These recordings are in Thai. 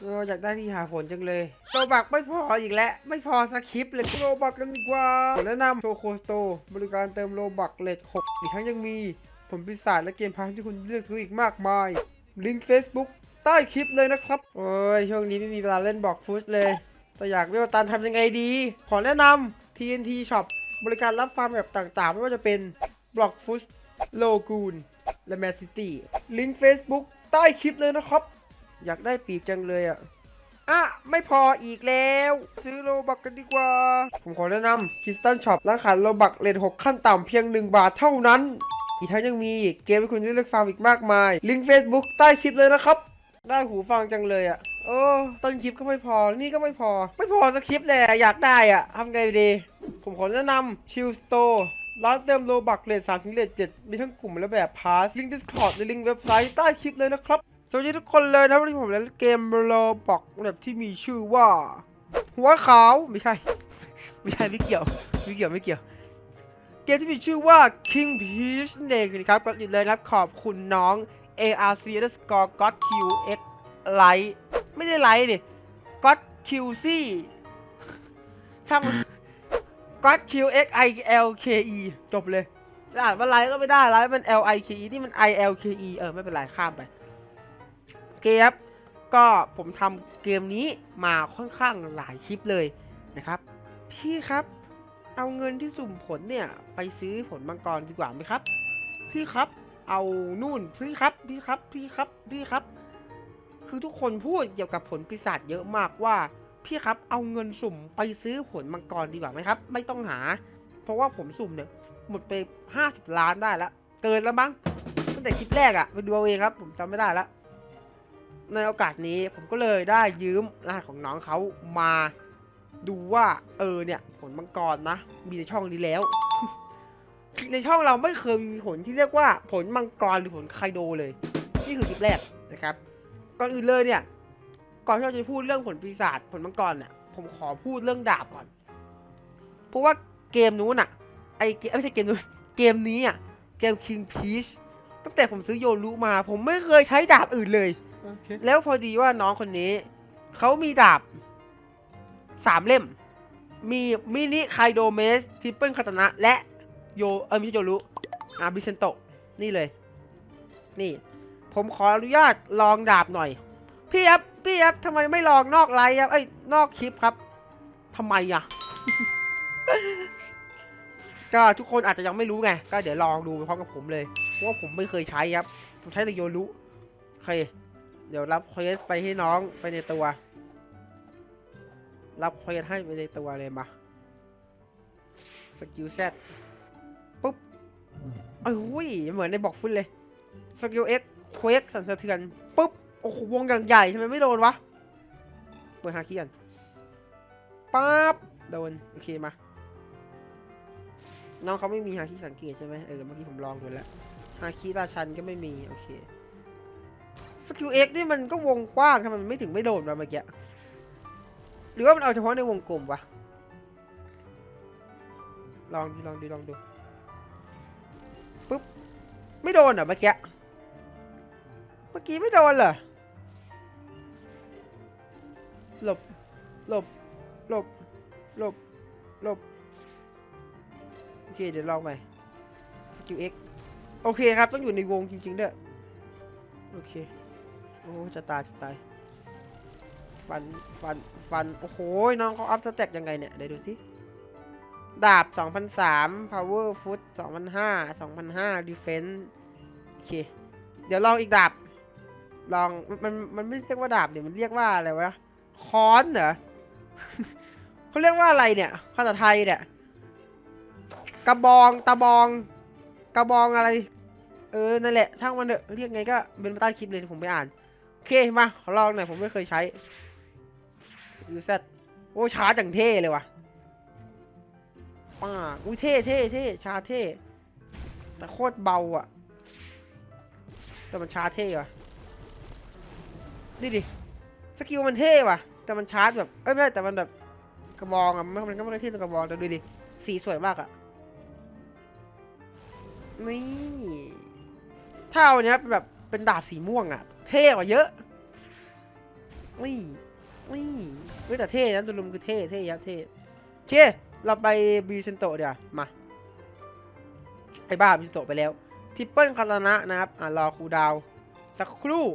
เอออยากได้ที่หาผลจังเลยโลบักไม่พออีกแล้ว ไม่พอสคริปเลยโลบักกันดีกว่าขอแนะนำโชโคสโตบริการเติมโลบักเลท6อีกทั้งยังมีผลปีศาจและเกมพาร์ทที่คุณเลือกซื้ออีกมากมาย ลิงก์ Facebook ใต้คลิปเลยนะครับ โอ้ย ช่วงนี้ไม่มีเวลาเล่นบอกฟุตเลย แต่อยากเวลตันทำยังไงดี ขอแนะนำ TNT Shop บริการรับฟาร์มแบบต่างๆ ไม่ว่าจะเป็นบล็อกฟุตโลกูนและแมนซิตี้ลิงก์ Facebook ใต้คลิปเลยนะครับ อยากได้ปีกจังเลยอะอะ ไม่พออีกแล้ว ซื้อโลบักกันดีกว่า ผมขอแนะนำคิสตันช็อปร้านขายโลบักเลท6ขั้นต่ำเพียง 1 บาทเท่านั้น อีกทั้งยังมีเกมให้คุณได้เลือกฟังอีกมากมาย ลิงก์ Facebook ใต้คลิปเลยนะครับ ได้หูฟังจังเลยอะโอ้ต้นคลิปก็ไม่พอ นี่ก็ไม่พอ ไม่พอสักคลิปเลยอยากได้อะทำไงดี ผมขอแนะนำชิลสโตร์ร้านเติมโลบักเลท3ถึงเลท7มีทั้งกลุ่มและแบบพาสลิงก์ Discord และลิงก์เว็บไซต์ใต้คลิปเลยนะครับ สวัสดีทุกคนเลยนะวันนี้ผมเล่นเกมโลบักแบบที่มีชื่อว่า หัวขาวไม่ใช่ ไม่ใช่ไม่เกี่ยวไม่เกี่ยวไม่เกี่ยว เกมที่มีชื่อว่า King Peach นั่นเองนะครับก็อื่นเลยนะครับขอบคุณน้อง ARC underscore God QX Light ไม่ได้ไลท์ดิ God QC ช่างมัน God QX I L K E จบเลยอ่านว่าไลท์ก็ไม่ได้ไลท์มัน L I K E นี่มัน I L K E เออไม่เป็นไรข้ามไป เกมก็ผมทำเกมนี้มาค่อนข้างหลายคลิปเลยนะครับ พี่ครับ เอาเงินที่สุ่มผลเนี่ยไปซื้อผลมังกรดีกว่าไหมครับ พี่ครับเอานู่นพี่ครับพี่ครับพี่ครับพี่ครับ คือทุกคนพูดเกี่ยวกับผลปีศาจเยอะมากว่า พี่ครับเอาเงินสุ่มไปซื้อผลมังกรดีกว่าไหมครับ ไม่ต้องหา เพราะว่าผมสุ่มเนี่ยหมดไปห้าสิบล้านได้แล้ว เกินแล้วมั้งตั้งแต่คลิปแรกอะไปดูเอาเองครับ ผมจำไม่ได้แล้ว ในโอกาสนี้ผมก็เลยได้ยืมรหัสของน้องเขามาดูว่า เออเนี่ยผลมังกรนะ มีในช่องนี้แล้ว ในช่องเราไม่เคยมีผลที่เรียกว่าผลมังกรหรือผลไคโดเลย นี่คือคลิปแรกนะครับก่อนอื่นเลยเนี่ย ก่อนที่เราจะพูดเรื่องผลปีศาจผลมังกรเนี่ยผมขอพูดเรื่องดาบก่อน เพราะว่าเกมนู้นอะไอเกมไม่ใช่เกมนู้นเกมนี้อะเกม King Peach ตั้งแต่ผมซื้อโยรุมา ผมไม่เคยใช้ดาบอื่นเลย แล้วพอดีว่าน้องคนนี้ เขามีดาบสามเล่ม มีมินิไคโดเมสทริปเปิลคาตานะ และโยเออม่ใช่โยรุอาบิเซนโตนี่เลย นี่ ผมขออนุญาตลองดาบหน่อย พี่ครับ พี่ครับทำไมไม่ลองนอกไลฟ์ครับ เอ้ย นอกคลิปครับทำไมอะ ก็ทุกคนอาจจะยังไม่รู้ไง ก็เดี๋ยวลองดูไปพร้อมกับผมเลย เพราะว่าผมไม่เคยใช้ครับ ผมใช้แต่โยรุโอเค เดี๋ยวรับเควสไปให้น้องไปในตัว รับเควสให้ไปในตัวเลยมาสกิลแซดปุ๊บโอ้ยเหมือนในบอกฟุตเลยสกิลเอ็กเควสสั่นสะเทือนปุ๊บโอ้โหวงอย่างใหญ่ทำไมไม่โดนวะเปิดฮาคิกันปั๊บโดนโอเคมาน้องเขาไม่มีฮาคิสังเกตใช่ไหมเออเมื่อกี้ผมลองดูแล้วฮาคิราชันก็ไม่มี โอเค สกิลเอ็กนี่มันก็วงกว้างทำไมมันไม่ถึงไม่โดนวะเมื่อกี้ หรือว่ามันเอาเฉพาะในวงกลมวะ ลองดูลองดูลองดูปุ๊บ ไม่โดนเหรอเมื่อกี้ เมื่อกี้ไม่โดนเหรอ หลบ หลบ หลบ หลบ หลบ โอเคเดี๋ยวลองใหม่สกิลเอ็กโอเคครับ ต้องอยู่ในวงจริงๆด้วยโอเค โอ้จะตายจะตายฟันฟันฟัน โอ้โหน้องเขาอัพสเต็กยังไงเนี่ย เดี๋ยวดูสิ ดาบ 2003 power foot 2005 2005 defense โอเค เดี๋ยวลองอีกดาบ ลองมันมันไม่เรียกว่าดาบเดี๋ยวมันเรียกว่าอะไรวะค้อนเหรอเขาเรียกว่าอะไรเนี่ยภาษาไทยเนี่ย กระบองตะบอง กระบองอะไร เออ นั่นแหละช่างมันเถอะเรียกไงก็เป็นมาใต้คลิปเลยผมไปอ่าน เค มาขอลองหน่อยผมไม่เคยใช้ยูเซตโอ้ช้าจังเท่เลยว่ะป้าอุ้ยเท่เท่เท่ชาเท่แต่โคตรเบาอะ แต่มันชาเท่ว่ะนี่ดิสกิลมันเท่ว่ะ แต่มันชาร์จแบบ เอ้ยไม่แต่มันแบบกระบองอะมันมันก็ไม่ได้เท่ตรงกระบองแต่ดูดิสีสวยมากอะนี่ถ้าเอาเนี้ยเป็นแบบเป็นดาบสีม่วงอะ เท่กว่าเยอะนี่นี่เฮ้ยแต่เท่นะตัวลุมคือเท่เท่ยับเท่โอเคเราไปบีเซนโตเดี๋ยวมาไอ้บ้าบีเซนโตไปแล้วทิปเปิลคาตานะนะครับอ่ารอครูดาวสักครู่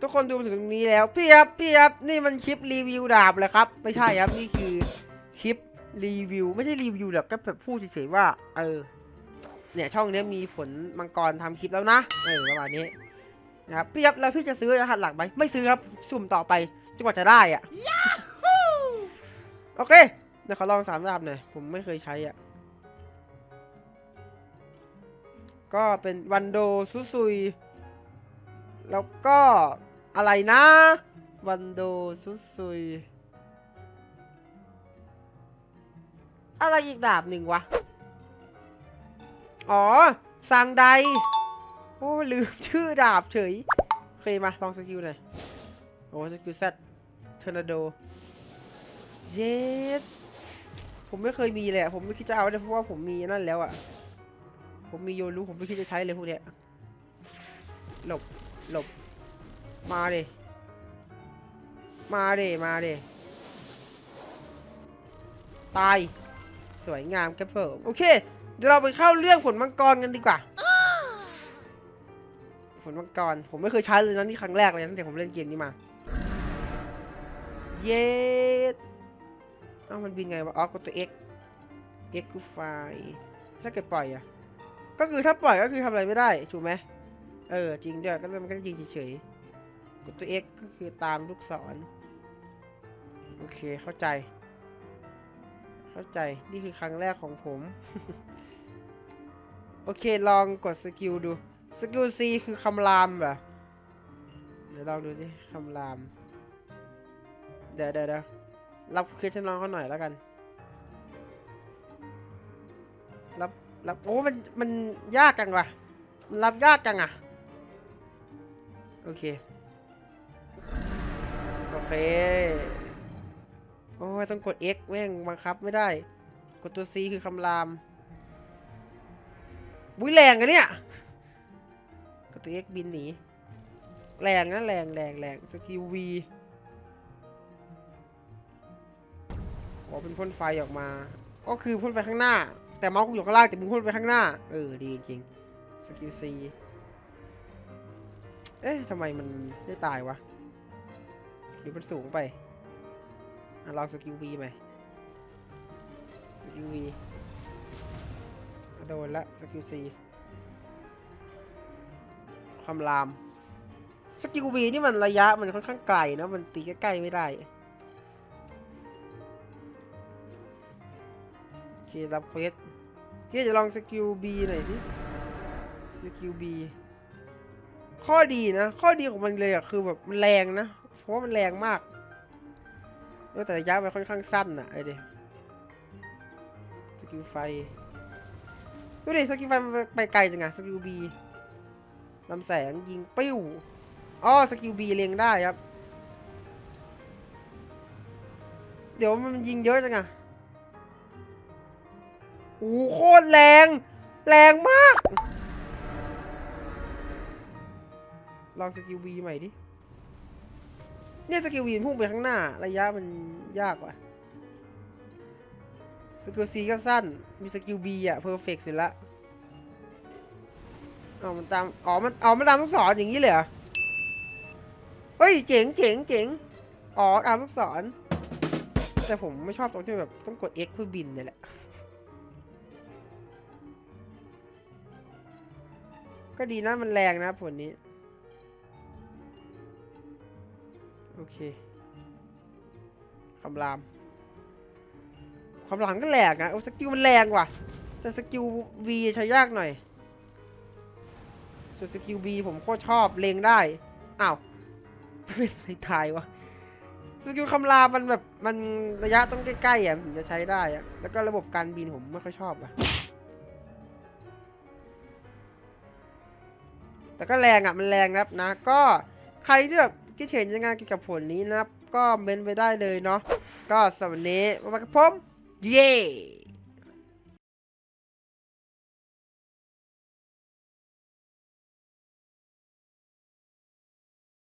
ทุกคนดูถึงตรงนี้แล้วพี่ครับพี่ครับนี่มันคลิปรีวิวดาบเลยครับ ไม่ใช่ครับนี่คือคลิปรีวิว ไม่ใช่รีวิวแบบก็แบบพูดเฉยๆว่า เออ เนี่ยช่องนี้มีผลมังกรทำคลิปแล้วนะเออประมาณนี้นะครับพี่ครับแล้วพี่จะซื้อรหัสหลักไหมไม่ซื้อครับสุ่มต่อไปจนกว่าจะได้อะโอเคเดี๋ยวขอลองสามดาบหน่อยผมไม่เคยใช้อะก็เป็นวันโดซุซุย แล้วก็อะไรนะ วันโดซุซุย อะไรอีกดาบหนึ่งวะ อ๋อซังไดโอ้ ลืมชื่อดาบเฉย เคยมา ลองสกิลหน่อย โอ้สกิลแซดเทอร์นาโด เยสผมไม่เคยมีเลยอะผมไม่คิดจะเอาเลยเพราะว่าผมมีนั่นแล้วอะผมมีโยรู้ผมไม่คิดจะใช้เลยพวกเนี้ย หลบ หลบ มาเดมาเดมาเดตาย สวยงามครับผมโอเค ดี๋ยวเราไปเข้าเรื่องผลมังกรกันดีกว่า ผลมังกร ผมไม่เคยใช้เลยนะนี่ครั้งแรกเลยตั้งแต่ผมเล่นเกมนี้มา เย็ดเอ้ามันบินไงวะ อ๋อกดตัว X X คือไฟล์ถ้าเกิดปล่อยอะก็คือถ้าปล่อยก็คือทำอะไรไม่ได้ ถูกไหม เออ จริงด้วย ก็เลยมันก็ยิงเฉยๆ กดตัว X ก็คือตามลูกศร โอเค เข้าใจ เข้าใจ นี่คือครั้งแรกของผม โอเคลองกดสกิลดู สกิล C คือคำรามเหรอเดี๋ยวลองดูสิคำราม เดี๋ยวเดี๋ยวเดี๋ยวรับคสให้น้องเขาหน่อยแล้วกัน รับรับโอ้มันมันยากจังวะมันรับยากจังอะโอเค โอเค โอ้ยต้องกด X แม่งบังคับไม่ได้ กดตัว C คือคำราม บุ้ยแรงอะเนี่ยกดตัว X บินหนี แรงนะแรงแรงแรงสกิล V อ๋อเป็นพ่นไฟออกมา ก็คือพ่นไปข้างหน้า แต่เมาส์กูอยู่ข้างล่างแต่มึงพ่นไปข้างหน้า เออดีจริงสกิล C เอ๊ะทำไมมันไม่ตายวะหรือมันสูงไปอะลองสกิล V ไหมสกิล V โดนละสกิล C ความลาม สกิล V นี่มันระยะมันค่อนข้างไกลนะ มันตีใกล้ๆไม่ได้โอเครับเควสพี่จะลองสกิล B หน่อยสิสกิล B ข้อดีนะ ข้อดีของมันเลยอะคือแบบมันแรงนะ เพราะว่ามันแรงมากแต่ระยะมันค่อนข้างสั้นอะไอเดีสกิลไฟ ดูดิสกิลไฟมันไปไกลจังอะสกิล B ลำแสงยิงปิ้วอ๋อสกิล B เล็งได้ครับ เดี๋ยวมันยิงเยอะจังอะโอ้โหโคตรแรง แรงมาก ลองสกิล V ใหม่ดิ เนี่ยสกิล V มันพุ่งไปข้างหน้า ระยะมันยากว่ะ สกิล C ก็สั้น มีสกิล B อะเพอร์เฟกต์เสร็จละเอามันตาม อ๋อ มันเอามันตามลูกศรอย่างนี้เลยเหรอ เฮ้ย เจ๋งเจ๋งเจ๋งอ๋อ ตามลูกศร แต่ผมไม่ชอบตรงที่แบบต้องกด X เพื่อบินเนี่ยแหละ ก็ดีนะมันแรงนะผลนี้ โอเคคำราม คำรามก็แรงอะโอ้สกิลมันแรงว่ะ แต่สกิล V ใช้ยากหน่อยส่วนสกิล B ผมโคตรชอบเลงได้ อ้าวไม่ไม่ทายวะสกิลคำรามมันแบบมันระยะต้องใกล้ๆอะถึงจะใช้ได้อะ แล้วก็ระบบการบินผมไม่ค่อยชอบอะ แต่ก็แรงอะ มันแรงนะครับนะ ก็ใครที่แบบคิดเห็นยังไงเกี่ยวกับผลนี้นะครับ ก็เมนไปได้เลยเนาะ ก็สำหรับวันนี้มากับผม เย้